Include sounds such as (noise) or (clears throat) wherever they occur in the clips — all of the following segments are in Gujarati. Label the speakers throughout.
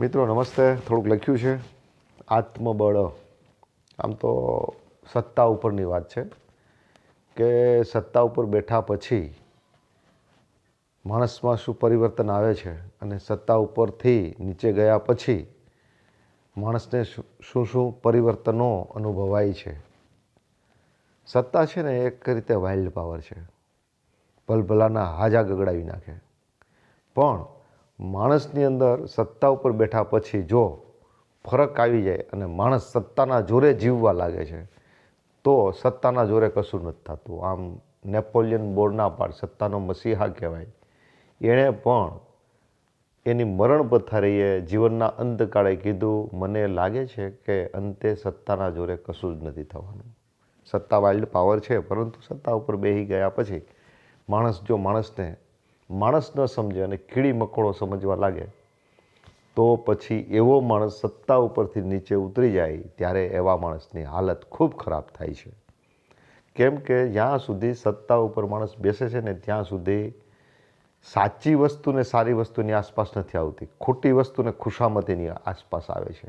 Speaker 1: મિત્રો, નમસ્તે. થોડુંક લખ્યું છે. આત્મબળ. આમ તો સત્તા ઉપરની વાત છે કે સત્તા ઉપર બેઠા પછી માણસમાં શું પરિવર્તન આવે છે અને સત્તા ઉપરથી નીચે ગયા પછી માણસને શું શું પરિવર્તનો અનુભવાય છે? સત્તા છે ને એક રીતે વાઇલ્ડ પાવર છે. ભલભલાના હાજા ગગડાવી નાખે. પણ માણસની અંદર સત્તા ઉપર બેઠા પછી જો ફરક આવી જાય અને માણસ સત્તાના જોરે જીવવા લાગે છે, તો સત્તાના જોરે કશું નથી થતું. આમ નેપોલિયન બોર્ડના સત્તાનો મસીહા કહેવાય. એણે પણ એની મરણ પથારીએ જીવનના અંતકાળે કીધું, મને લાગે છે કે અંતે સત્તાના જોરે કશું જ નથી થવાનું. સત્તા વાઇલ્ડ પાવર છે, પરંતુ સત્તા ઉપર બેસી ગયા પછી માણસ જો માણસને માણસ ન સમજે અને કીડી મકોડો સમજવા લાગે, તો પછી એવો માણસ સત્તા ઉપરથી નીચે ઉતરી જાય ત્યારે એવા માણસની હાલત ખૂબ ખરાબ થાય છે. કેમ કે જ્યાં સુધી સત્તા ઉપર માણસ બેસે છે ને ત્યાં સુધી સાચી વસ્તુને સારી વસ્તુની આસપાસ નથી આવતી, ખોટી વસ્તુને ખુશામતીની આસપાસ આવે છે.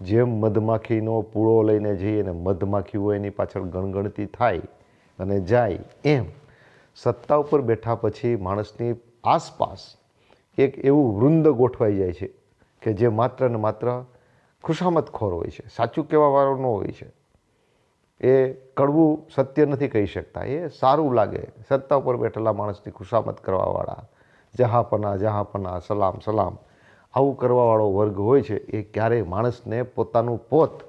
Speaker 1: જેમ મધમાખીનો પૂળો લઈને જઈએ અને મધમાખી હોય એની પાછળ ગણગણતી થાય અને જાય એમ. સત્તા ઉપર બેઠા પછી માણસની આસપાસ એક એવું વૃંદ ગોઠવાઈ જાય છે કે જે માત્ર ને માત્ર ખુશામતખોર હોય છે, સાચું કહેવાવાળો ન હોય છે. એ કડવું સત્ય નથી કહી શકતા. એ સારું લાગે સત્તા ઉપર બેઠેલા માણસની ખુશામત કરવાવાળા. જહાપના જહાપના, સલામ સલામ. આવું કરવાવાળો વર્ગ હોય છે, એ ક્યારેય માણસને પોતાનું પોત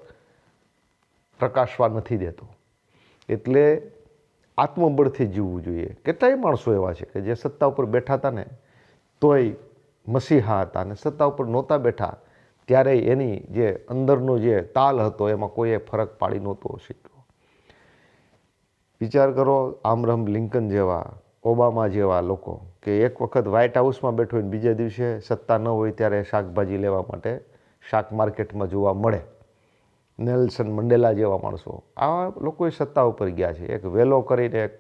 Speaker 1: પ્રકાશવા નથી દેતો. એટલે આત્મબળથી જીવવું જોઈએ. કેટલાય માણસો એવા છે કે જે સત્તા ઉપર બેઠા હતા ને, તોય મસીહા હતા અને સત્તા ઉપર નહોતા બેઠા. ત્યારે એની જે અંદરનો જે તાલ હતો, એમાં કોઈએ ફરક પાડી નહોતો શીખ્યો વિચાર કરો આમરમ લિંકન જેવા, ઓબામા જેવા લોકો કે એક વખત વ્હાઇટ હાઉસમાં બેઠો હોય બીજા દિવસે સત્તા ન હોય ત્યારે શાકભાજી લેવા માટે શાક માર્કેટમાં જોવા મળે. નેલ્સન મંડેલા જેવા માણસો. આ લોકોએ સત્તા ઉપર ગયા છે. એક વેલો કરીને એક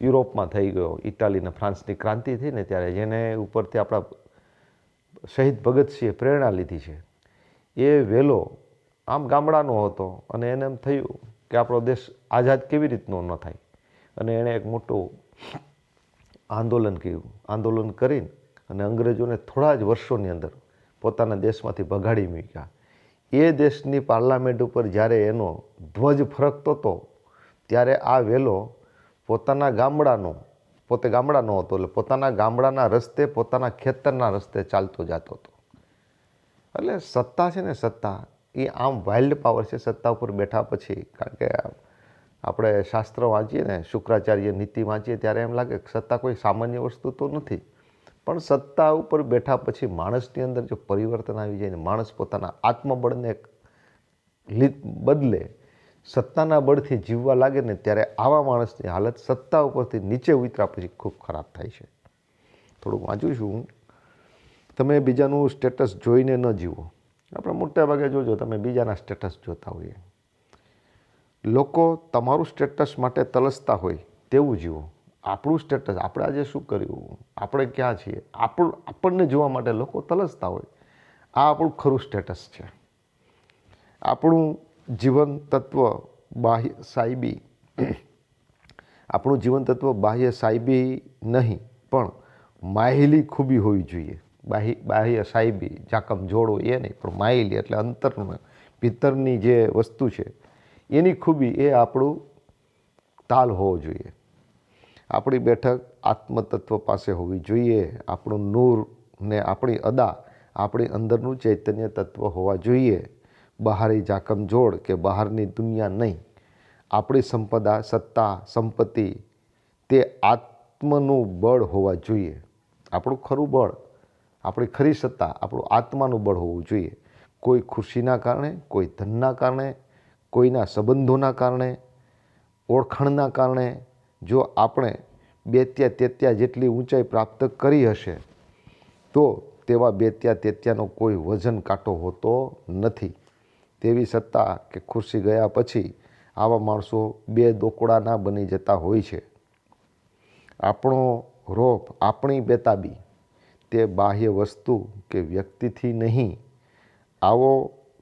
Speaker 1: યુરોપમાં થઈ ગયો. ઇટાલી ફ્રાન્સની ક્રાંતિ થઈ ને ત્યારે જેને ઉપરથી આપણા શહીદ ભગતસિંહે પ્રેરણા લીધી છે. એ વેલો આમ ગામડાનો હતો અને એને એમ થયું કે આપણો દેશ આઝાદ કેવી રીતનો ન થાય. અને એણે એક મોટું આંદોલન કર્યું. આંદોલન કરીને અને અંગ્રેજોને થોડા જ વર્ષોની અંદર પોતાના દેશમાંથી ભગાડી મૂક્યા. એ દેશની પાર્લામેન્ટ ઉપર જ્યારે એનો ધ્વજ ફરકતો હતો, ત્યારે આ વેલો પોતાના ગામડાનો, પોતે ગામડાનો હતો એટલે પોતાના ગામડાના રસ્તે, પોતાના ખેતરના રસ્તે ચાલતો જતો હતો. એટલે સત્તા છે ને સત્તા, એ આમ વાઇલ્ડ પાવર છે, સત્તા ઉપર બેઠા પછી, કારણ કે આપણે શાસ્ત્ર વાંચીએ ને, શુક્રાચાર્ય નીતિ વાંચીએ, ત્યારે એમ લાગે સત્તા કોઈ સામાન્ય વસ્તુ તો નથી. પણ સત્તા ઉપર બેઠા પછી માણસની અંદર જો પરિવર્તન આવી જાય ને માણસ પોતાના આત્મબળને બદલે, સત્તાના બળથી જીવવા લાગે ને ત્યારે આવા માણસની હાલત સત્તા ઉપરથી નીચે ઉતર્યા પછી ખૂબ ખરાબ થાય છે. થોડુંક વાંચું છું. તમે બીજાનું સ્ટેટસ જોઈને ન જીવો. આપણે મોટાભાગે જોજો તમે બીજાના સ્ટેટસ જોતા હોઈએ. લોકો તમારું સ્ટેટસ માટે તલસતા હોય તેવું જીવો. આપણું સ્ટેટસ આપણે આજે શું કર્યું? આપણે ક્યાં છીએ? આપણું, આપણને જોવા માટે લોકો તલસતા હોય. આ આપણું ખરું સ્ટેટસ છે. આપણું જીવન તત્વ બાહ્ય સાહેબી (clears throat) આપણું જીવન તત્વ બાહ્ય સાહેબી નહીં, પણ માહિલી ખૂબી હોવી જોઈએ. બાહ્ય બાહ્ય સાહેબી જાકમ જોડો એ નહીં, પણ માહિલી એટલે અંતરનું, ભીતરની જે વસ્તુ છે, એની ખૂબી એ આપણું તાલ હોવો જોઈએ. આપણી બેઠક આત્મતત્વ પાસે હોવી જોઈએ. આપણું નૂર ને આપણી અદા આપણી અંદરનું ચૈતન્ય તત્વ હોવા જોઈએ. બહારી જાકમજોડ કે બહારની દુનિયા નહીં. આપણી સંપદા, સત્તા, સંપત્તિ તે આત્મનું બળ હોવા જોઈએ. આપણું ખરું બળ, આપણી ખરી સત્તા, આપણું આત્માનું બળ હોવું જોઈએ. કોઈ ખુશીના કારણે, કોઈ ધનના કારણે, કોઈના સંબંધોના કારણે, ઓળખાણના કારણે જો આપણે બેત્યા તેત્યા જેટલી ઊંચાઈ પ્રાપ્ત કરી હશે, તો તેવા બેત્યા તેત્યાનો કોઈ વજન કાંટો હોતો નથી. તેવી સત્તા કે ખુરશી ગયા પછી આવા માણસો બે દોકડાના બની જતા હોય છે. આપણો રોપ આપણી બેતાબી, તે બાહ્ય વસ્તુ કે વ્યક્તિથી નહીં. આવો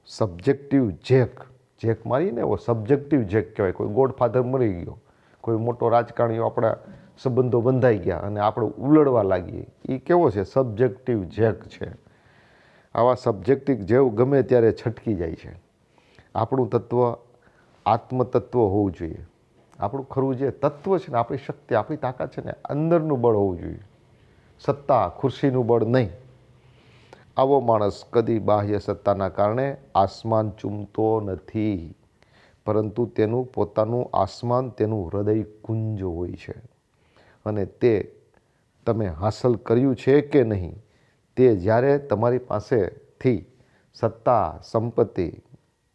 Speaker 1: સબ્જેક્ટિવ જેક જેક મારીને એવો સબ્જેક્ટિવ જેક કહેવાય. કોઈ ગોડફાધર મરી ગયો, કોઈ મોટો રાજકારણીઓ આપણા સંબંધો બંધાઈ ગયા અને આપણે ઉલડવા લાગીએ. એ કેવો છે? સબ્જેક્ટિવ જેક છે. આવા સબ્જેક્ટિવ જેવ ગમે ત્યારે છટકી જાય છે. આપણું તત્વ આત્મતત્વ હોવું જોઈએ. આપણું ખરું જે તત્વ છે ને, આપણી શક્તિ, આપણી તાકાત છે ને, અંદરનું બળ હોવું જોઈએ. સત્તા, ખુરશીનું બળ નહીં. આવો માણસ કદી બાહ્ય સત્તાના કારણે આસમાન ચૂમતો નથી. પરંતુ તેનું પોતાનું આસમાન તેનું હૃદય કુંજ હોય છે. અને તે તમે હાંસલ કર્યું છે કે નહીં, તે જ્યારે તમારી પાસેથી સત્તા, સંપત્તિ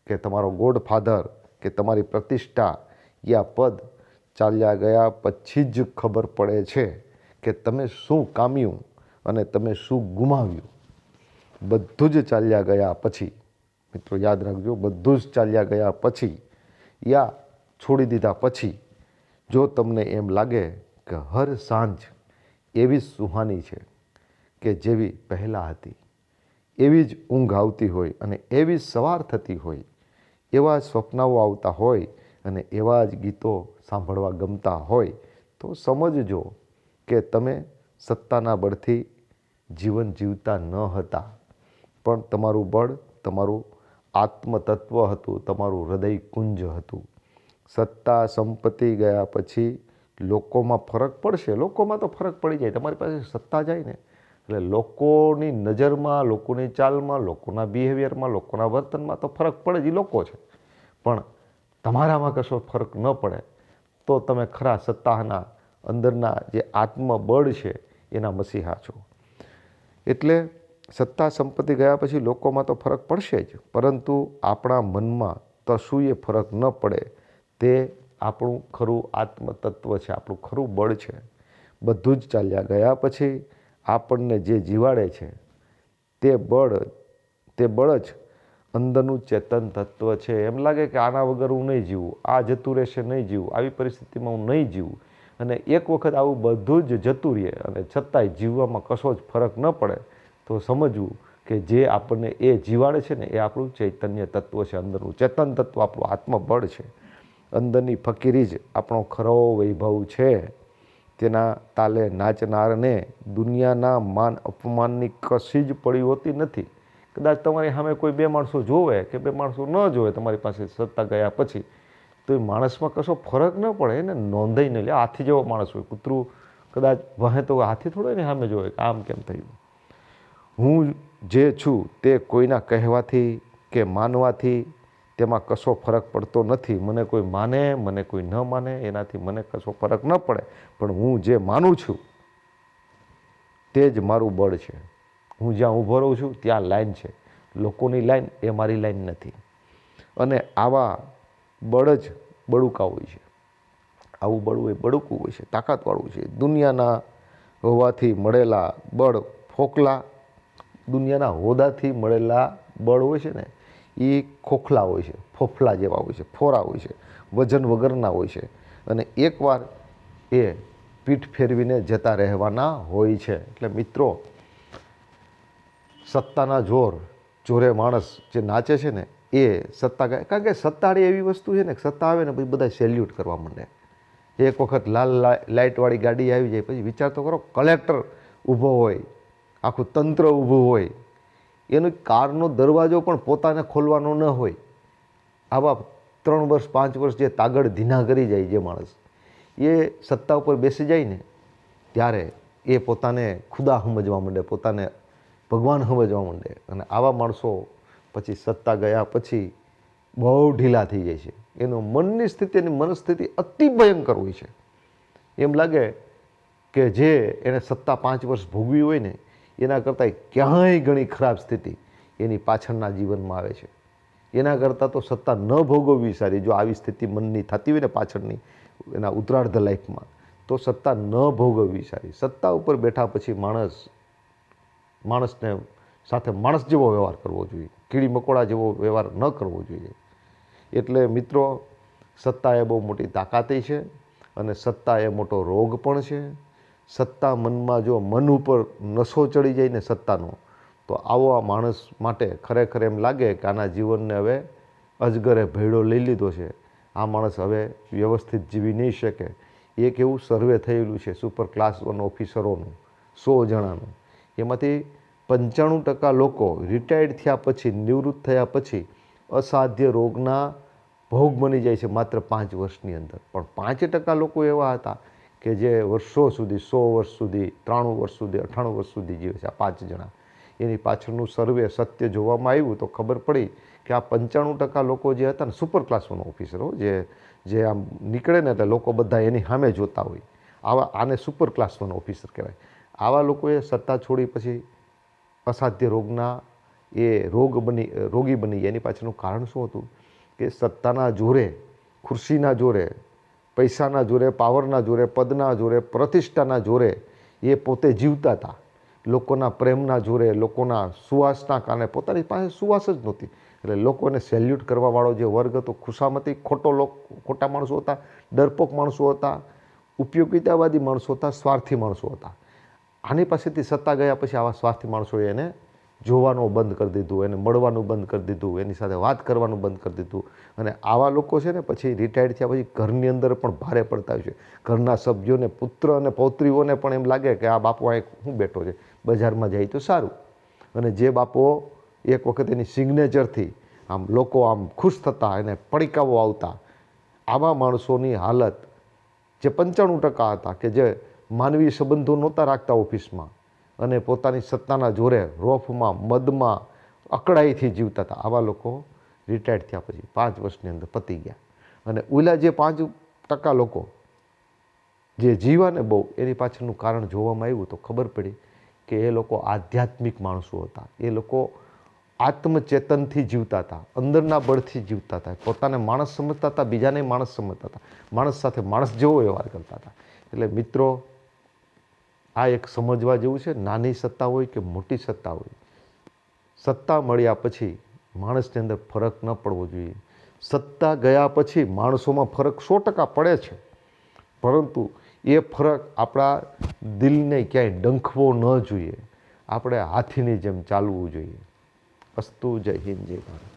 Speaker 1: કે તમારો ગોડ ફાધર કે તમારી પ્રતિષ્ઠા યા પદ ચાલ્યા ગયા પછી જ ખબર પડે છે કે તમે શું કામ્યું અને તમે શું ગુમાવ્યું. બધું જ ચાલ્યા ગયા પછી, મિત્રો યાદ રાખજો, બધું જ ચાલ્યા ગયા પછી યા છોડી દીધા પછી, જો તમને એમ લાગે કે હર સાંજ એવી સુહાની છે કે જેવી પહેલાં હતી. એવી જ ઊંઘ આવતી હોય અને એવી સવાર થતી હોય. એવા સ્વપ્નાઓ આવતા હોય અને એવા જ ગીતો સાંભળવા ગમતા હોય. તો સમજજો કે તમે સત્તાના બળથી જીવન જીવતા ન હતા. પણ તમારું બળ, તમારું આત્મતત્વ હતું, તમારું હૃદય કુંજ હતું. સત્તા સંપત્તિ ગયા પછી લોકોમાં ફરક પડશે, લોકોમાં તો ફરક પડી જાય, તમારી પાસે સત્તા જાય ને. એટલે લોકોની નજરમાં, લોકોની ચાલમાં, લોકોના બિહેવિયરમાં લોકોના વર્તનમાં તો ફરક પડે જ, એ લોકો છે. પણ તમારામાં કશો ફરક ન પડે, તો તમે ખરા સત્તાના અંદરના જે આત્મબળ છે, એના મસીહા છો. એટલે સત્તા સંપત્તિ ગયા પછી લોકોમાં તો ફરક પડશે જ, પરંતુ આપણા મનમાં કશુંય ફરક ન પડે, તે આપણું ખરું આત્મતત્વ છે, આપણું ખરું બળ છે. બધું જ ચાલ્યા ગયા પછી આપણને જે જીવાડે છે, તે બળ તે બળ જ અંદરનું ચેતન તત્વ છે. એમ લાગે કે આના વગર હું નહીં જીવું, આ જતું રહેશે, નહીં જીવું, આવી પરિસ્થિતિમાં હું નહીં જીવું. અને એક વખત આવું બધું જ જતું રહે અને છતાંય જીવવામાં કશો જ ફરક ન પડે, તો સમજવું કે જે આપણને એ જીવાડે છે ને, એ આપણું ચૈતન્ય તત્વ છે, અંદરનું ચેતન તત્વ, આપણું આત્મબળ છે. અંદરની ફકીરી જ આપણો ખરો વૈભવ છે. તેના તાલે નાચનારને દુનિયાના માન અપમાનની કશી જ પડી હોતી નથી. કદાચ તમારી સામે કોઈ બે માણસો જોવે કે બે માણસો ન જોવે તમારી પાસે સત્તા ગયા પછી, તો એ માણસમાં કશો ફરક ન પડે, એને નોંધાઈ ન લે. હાથી જેવો માણસ હોય, કૂતરું કદાચ વહે તો હાથી થોડો એને સામે જોવે, આમ કેમ થયું? હું જે છું તે કોઈના કહેવાથી કે માનવાથી તેમાં કશો ફરક પડતો નથી. મને કોઈ માને, મને કોઈ ન માને, એનાથી મને કશો ફરક ન પડે. પણ હું જે માનું છું, તે જ મારું બળ છે. હું જ્યાં ઊભો રહું છું, ત્યાં લાઈન છે. લોકોની લાઈન એ મારી લાઈન નથી. અને આવા બળ જ બળુકા હોય છે. આવું બળવું એ બળુકું હોય છે, તાકાતવાળું છે. દુનિયાના હોવાથી મળેલા બળ ફોકલા, દુનિયાના હોદાથી મળેલા બળ હોય છે ને એ ખોખલા હોય છે, ફોફલા જેવા હોય છે, ફોરા હોય છે, વજન વગરના હોય છે. અને એકવાર એ પીઠ ફેરવીને જતા રહેવાના હોય છે. એટલે મિત્રો, સત્તાના જોર, જોરે માણસ જે નાચે છે ને, એ સત્તા ગાય કારણ કે સત્તાળી એવી વસ્તુ છે ને સત્તા આવે ને પછી બધા સેલ્યુટ કરવા માંડે. એક વખત લાલ લાઇટવાળી ગાડી આવી જાય, પછી વિચાર તો કરો કલેક્ટર ઊભો હોય, આખું તંત્ર ઊભું હોય એનો કારનો દરવાજો પણ પોતાને ખોલવાનો ન હોય. આવા ત્રણ વર્ષ, પાંચ વર્ષ જે તાગડ ધીના કરી જાય જે માણસ, એ સત્તા ઉપર બેસી જાય ને, ત્યારે એ પોતાને ખુદા સમજવા માંડે, પોતાને ભગવાન સમજવા માંડે. અને આવા માણસો પછી સત્તા ગયા પછી બહુ ઢીલા થઈ જાય છે. એનો મનની સ્થિતિ એની મનસ્થિતિ અતિ ભયંકર હોય છે. એમ લાગે કે જે એને સત્તા પાંચ વર્ષ ભોગવી હોય ને એના કરતાં ક્યાંય ઘણી ખરાબ સ્થિતિ એની પાછળના જીવનમાં આવે છે. એના કરતાં તો સત્તા ન ભોગવવી સારી, જો આવી સ્થિતિ મનની થતી હોય ને પાછળની, એના ઉત્તરાર્ધ લાઈફમાં, તો સત્તા ન ભોગવવી સારી. સત્તા ઉપર બેઠા પછી માણસ, માણસને સાથે માણસ જેવો વ્યવહાર કરવો જોઈએ. કીડી મકોડા જેવો વ્યવહાર ન કરવો જોઈએ. એટલે મિત્રો, સત્તા એ બહુ મોટી તાકાતે છે અને સત્તા એ મોટો રોગ પણ છે. સત્તા મનમાં જો મન ઉપર નશો ચડી જાય ને સત્તાનો, તો આવો આ માણસ માટે ખરેખર એમ લાગે કે આના જીવનને હવે અજગરે ભેડો લઈ લીધો છે. આ માણસ હવે વ્યવસ્થિત જીવી નહીં શકે. એક એવું સર્વે થયેલું છે, સુપર ક્લાસ વન ઓફિસરોનું, સો જણાનું. એમાંથી પંચાણું ટકા લોકો રિટાયર્ડ થયા પછી, નિવૃત્ત થયા પછી અસાધ્ય રોગના ભોગ બની જાય છે માત્ર પાંચ વર્ષની અંદર. પણ પાંચ ટકા લોકો એવા હતા કે જે વર્ષો સુધી, સો વર્ષ સુધી, ત્રાણું વર્ષ સુધી, અઠાણું વર્ષ સુધી જીવે છે આ પાંચ જણા. એની પાછળનું સર્વે સત્ય જોવામાં આવ્યું તો ખબર પડી કે આ પંચાણું ટકા લોકો જે હતા ને સુપર ક્લાસનો ઓફિસરો જે જે આમ નીકળે ને એટલે લોકો બધા એની સામે જોતા હોય. આવા, આને સુપર ક્લાસ વન ઓફિસર કહેવાય. આવા લોકોએ સત્તા છોડી પછી અસાધ્ય રોગના, એ રોગ બની, રોગી બની. એની પાછળનું કારણ શું હતું? કે સત્તાના જોરે, ખુરશીના જોરે પૈસાના જોરે, પાવરના જોરે, પદના જોરે, પ્રતિષ્ઠાના જોરે એ પોતે જીવતા હતા. લોકોના પ્રેમના જોરે, લોકોના સુવાસના કારણે પોતાની પાસે સુવાસ જ નહોતી. એટલે લોકોને સેલ્યુટ કરવાવાળો જે વર્ગ હતો, ખુશામતી ખોટો લોક, ખોટા માણસો હતા, ડરપોક માણસો હતા, ઉપયોગિતાવાદી માણસો હતા, સ્વાર્થી માણસો હતા. આની પાસેથી સત્તા ગયા પછી આવા સ્વાર્થી માણસોએ એને જોવાનું બંધ કરી દીધું, એને મળવાનું બંધ કરી દીધું, એની સાથે વાત કરવાનું બંધ કરી દીધું. અને આવા લોકો છે ને પછી રિટાયર્ડ થયા પછી ઘરની અંદર પણ ભારે પડતા હોય છે. ઘરના સભ્યોને, પુત્ર અને પૌત્રીઓને પણ એમ લાગે કે આ બાપુ અહીં શું બેઠો છે? બજારમાં જાય તો સારું. અને જે બાપો એક વખત એની સિગ્નેચરથી આમ લોકો આમ ખુશ થતા, એને પડીકાઓ આવતા, આવા માણસોની હાલત જે પંચાણું ટકા હતા કે જે માનવીય સંબંધો નહોતા રાખતા ઓફિસમાં. અને પોતાની સત્તાના જોરે રોફમાં, મદમાં અકળાઈથી જીવતા હતા. આવા લોકો રિટાયર્ડ થયા પછી પાંચ વર્ષની અંદર પતી ગયા. અને ઓલા જે પાંચ ટકા લોકો જે જીવાને બહુ એની પાછળનું કારણ જોવામાં આવ્યું તો ખબર પડી કે એ લોકો આધ્યાત્મિક માણસો હતા. એ લોકો આત્મચેતનથી જીવતા હતા, અંદરના બળથી જીવતા હતા. પોતાને માણસ સમજતા હતા, બીજાને માણસ સમજતા હતા. માણસ સાથે માણસ જેવો વ્યવહાર કરતા હતા. એટલે મિત્રો આ એક સમજવા જેવું છે, નાની સત્તા હોય કે મોટી સત્તા હોય. સત્તા મળ્યા પછી માણસની અંદર ફરક ન પડવો જોઈએ. સત્તા ગયા પછી માણસોમાં ફરક સો ટકા પડે છે. પરંતુ એ ફરક આપણા દિલને ક્યાંય ડંખવો ન જોઈએ. આપણે હાથીની જેમ ચાલવું જોઈએ. અસ્તુ જય હિન્દ, જય ભારત.